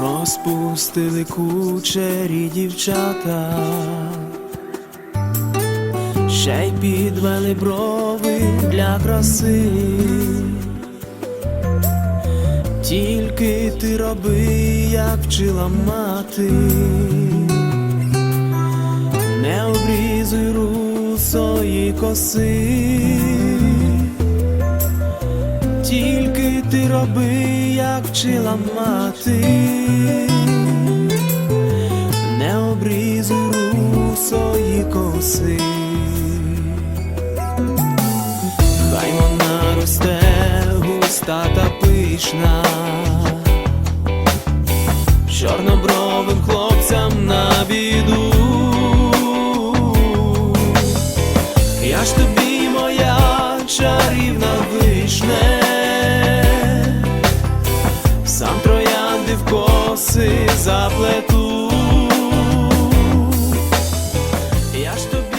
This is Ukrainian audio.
Розпустили кучері дівчата, ще й підвели брови для краси. Тільки ти роби, як вчила мати, не обрізуй русої коси. Тільки ти роби, як вчила мати, не обрізуй русої коси, та пишна, чорнобровим хлопцям на біду, я ж тобі моя чарівна вишне, сам троянди в коси заплету, я ж тобі.